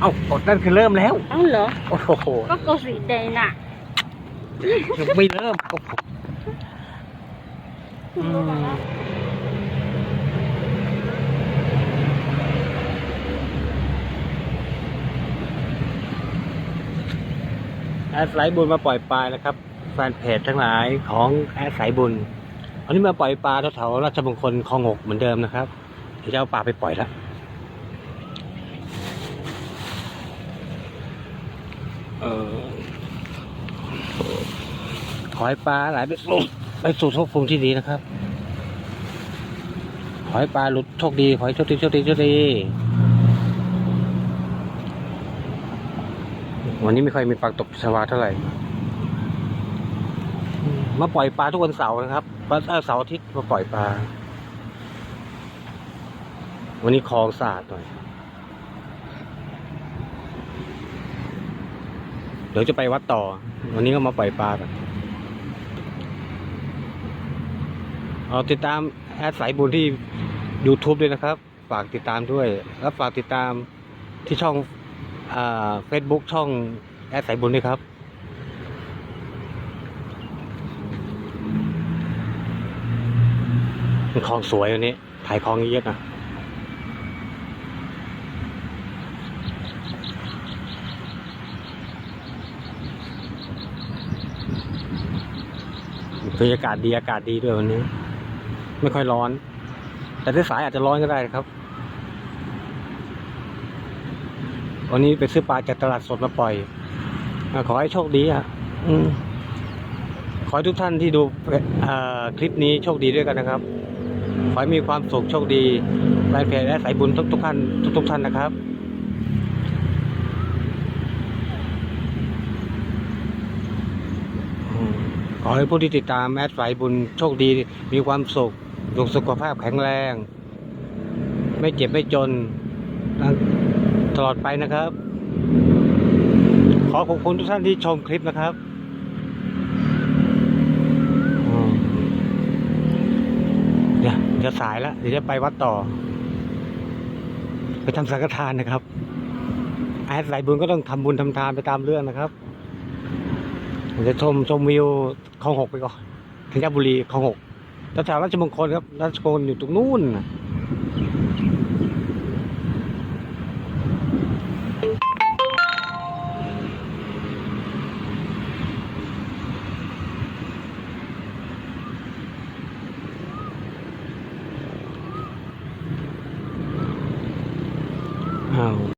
เอ้ากดนั่นคือเริ่มแล้ว เอ้าเหรอ โอ้โหก็กดสีแดงน่ะยังไม่เริ่มโอ้โหอืมแอดสายบุญมาปล่อยปลานะครับ แฟนเพจทั้งหลายของแอดสายบุญวันนี้มาปล่อยปลาแถวๆราชมงคลคลองหกเหมือนเดิมนะครับ เดี๋ยวจะเอาปลาไปปล่อยแล้วเออ ขอให้ปลาไหลไปสู่ไปสู่โชคภูมิที่ดีนะครับ ขอให้ปลาหลุดโชคดี ขอให้โชคดีโชคดีโชคดี วันนี้ไม่ค่อยมีปลาตกชวาเท่าไหร่ มาปล่อยปลาทุกวันเสาร์นะครับวันเอ่อเสาร์อาทิตย์มาปล่อยปลา วันนี้คลองสะอาดหน่อย ดี๋ยวจะไปวัดต่อ วันนี้ก็มาปล่อยปลากันเอาติดตามแอดสายบุญที่ YouTube ด้วยนะครับ ฝากติดตามด้วย แล้วฝากติดตามที่ช่องเฟซบุ๊กช่องแอดสายบุญด้วยครับ คลองสวยวันนี้ ถ่ายคลองเยอะนะ บรรยากาศดีอากาศดีด้วยวันนี้ ไม่ค่อยร้อน แต่ถ้าสายอาจจะร้อนก็ได้ครับ วันนี้ไปซื้อปลาจากตลาดสดมาปล่อยขอให้โชคดีอะขอให้ทุกท่านที่ดูคลิปนี้โชคดีด้วยกันนะครับ ขอให้มีความสุขโชคดีแฟนเพจและสายบุญทุกทุกท่านทุกทุกท่านนะครับ อืม ขอให้ผู้ที่ติดตามแอดสายบุญโชคดีมีความสุขสุขสุขภาพแข็งแรง ไม่เจ็บไม่จน ตลอดไปนะครับ ขอขอบคุณทุกท่านที่ชมคลิปนะครับเดี๋ยวเดี๋ยวสายแล้วเดี๋ยวจะไปวัดต่อ ไปทำสังฆทานนะครับแอดสายบุญก็ต้องทำบุญทำทานไปตามเรื่องนะครับ ผมจะชมชมวิวคลองหกไปก่อนธัญบุรีคลองหกแแถวราชมงคลครับราชมงคลอยู่ตรงนู้นอ้าว